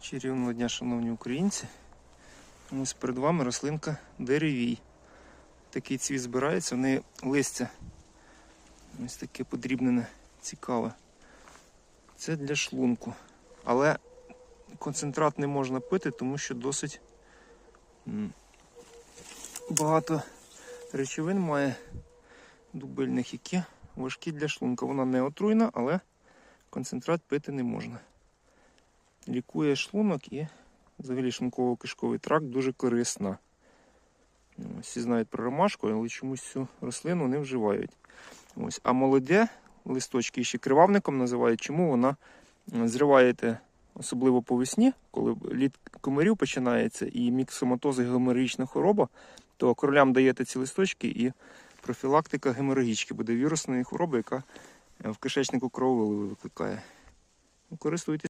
Чарівного дня, шановні українці. Ось перед вами рослинка деревій. Такий цвіт збирається, в неї листя. Ось таке подрібнене, цікаве. Це для шлунку. Але концентрат не можна пити, тому що досить багато речовин має дубильних, які важкі для шлунка. Вона не отруйна, але концентрат пити не можна лікує шлунок і взагалі шлунково-кишковий тракт дуже корисна. Всі знають про ромашку, але чомусь цю рослину не вживають. Ось. А молоде листочки ще кривавником називають. Чому вона зриваєте, особливо по весні, коли літ комарів починається і міксоматоз і геморагічна хвороба, то королям даєте ці листочки і профілактика геморагічки буде вірусної хвороби, яка е, в кишечнику крововили викликає. Ну, Користуйтесь.